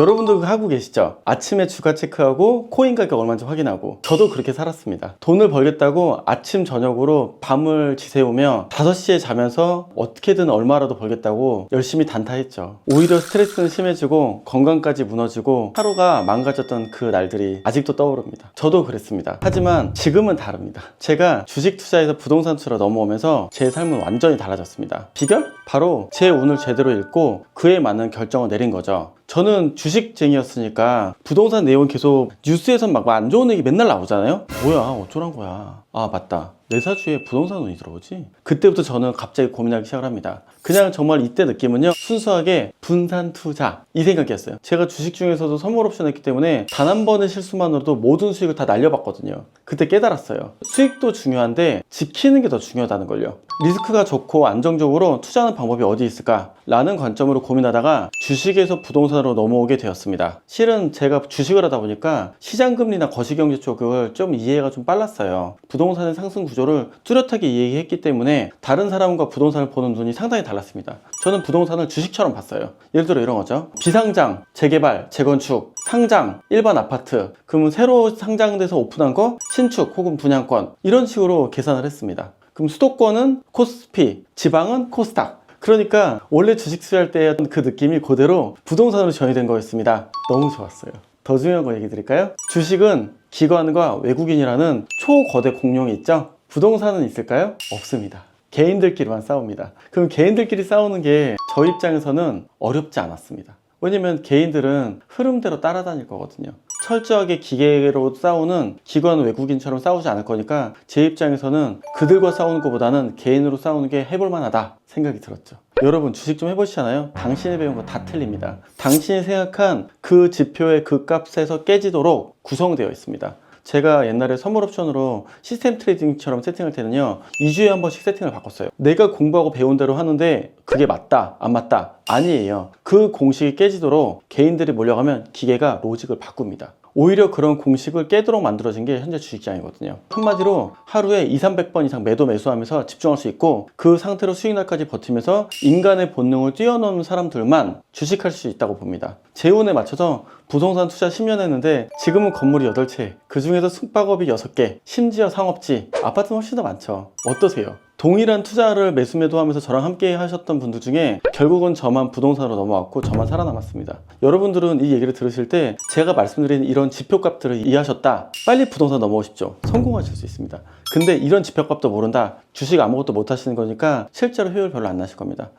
여러분도 하고 계시죠? 아침에 주가 체크하고 코인 가격 얼마인지 확인하고 저도 그렇게 살았습니다. 돈을 벌겠다고 아침 저녁으로 밤을 지새우며 5시에 자면서 어떻게든 얼마라도 벌겠다고 열심히 단타했죠. 오히려 스트레스는 심해지고 건강까지 무너지고 하루가 망가졌던 그 날들이 아직도 떠오릅니다. 저도 그랬습니다. 하지만 지금은 다릅니다. 제가 주식 투자에서 부동산 투자로 넘어오면서 제 삶은 완전히 달라졌습니다. 비결? 바로 제 운을 제대로 읽고 그에 맞는 결정을 내린 거죠. 저는 주식쟁이였으니까 부동산 내용 계속 뉴스에선 막 안 좋은 얘기 맨날 나오잖아요. 뭐야 어쩌란 거야. 아 맞다. 내 사주에 부동산 운이 들어오지. 그때부터 저는 갑자기 고민하기 시작을 합니다. 그냥 정말 이때 느낌은요 순수하게 분산 투자 이 생각이었어요. 제가 주식 중에서도 선물 옵션 했기 때문에 단 한 번의 실수만으로도 모든 수익을 다 날려봤거든요. 그때 깨달았어요. 수익도 중요한데 지키는 게 더 중요하다는 걸요. 리스크가 좋고 안정적으로 투자하는 방법이 어디 있을까? 라는 관점으로 고민하다가 주식에서 부동산으로 넘어오게 되었습니다. 실은 제가 주식을 하다 보니까 시장금리나 거시경제 쪽을 좀 이해가 좀 빨랐어요. 부동산의 상승 구조를 뚜렷하게 이해했기 때문에 다른 사람과 부동산을 보는 눈이 상당히 달랐습니다. 저는 부동산을 주식처럼 봤어요. 예를 들어 이런 거죠. 비상장, 재개발, 재건축, 상장, 일반 아파트, 그러면 새로 상장돼서 오픈한 거, 신축 혹은 분양권 이런 식으로 계산을 했습니다. 그럼 수도권은 코스피, 지방은 코스닥. 그러니까 원래 주식 투자할 때그 느낌이 그대로 부동산으로 전이된 거였습니다. 너무 좋았어요. 더 중요한 거 얘기 드릴까요? 주식은 기관과 외국인이라는 초거대 공룡이 있죠? 부동산은 있을까요? 없습니다. 개인들끼리만 싸웁니다. 그럼 개인들끼리 싸우는 게 저 입장에서는 어렵지 않았습니다. 왜냐면 개인들은 흐름대로 따라다닐 거거든요. 철저하게 기계로 싸우는 기관 외국인처럼 싸우지 않을 거니까 제 입장에서는 그들과 싸우는 것보다는 개인으로 싸우는 게 해볼 만 하다 생각이 들었죠. 여러분 주식 좀 해보시잖아요. 당신이 배운 거 다 틀립니다. 당신이 생각한 그 지표의 그 값에서 깨지도록 구성되어 있습니다. 제가 옛날에 선물 옵션으로 시스템 트레이딩처럼 세팅할 때는요 2주에 한 번씩 세팅을 바꿨어요. 내가 공부하고 배운 대로 하는데 그게 맞다 안 맞다 아니에요. 그 공식이 깨지도록 개인들이 몰려가면 기계가 로직을 바꿉니다 오히려 그런 공식을 깨도록 만들어진 게 현재 주식시장이거든요. 한마디로 하루에 2, 300번 이상 매도 매수하면서 집중할 수 있고 그 상태로 수익날까지 버티면서 인간의 본능을 뛰어넘는 사람들만 주식할 수 있다고 봅니다. 제 운에 맞춰서 부동산 투자 10년 했는데 지금은 건물이 8채 그 중에서 숙박업이 6개 심지어 상업지 아파트는 훨씬 더 많죠. 어떠세요? 동일한 투자를 매수매도 하면서 저랑 함께 하셨던 분들 중에 결국은 저만 부동산으로 넘어왔고 저만 살아남았습니다. 여러분들은 이 얘기를 들으실 때 제가 말씀드린 이런 지표값들을 이해하셨다. 빨리 부동산 넘어오십시오. 성공하실 수 있습니다. 근데 이런 지표값도 모른다. 주식 아무것도 못 하시는 거니까 실제로 효율 별로 안 나실 겁니다.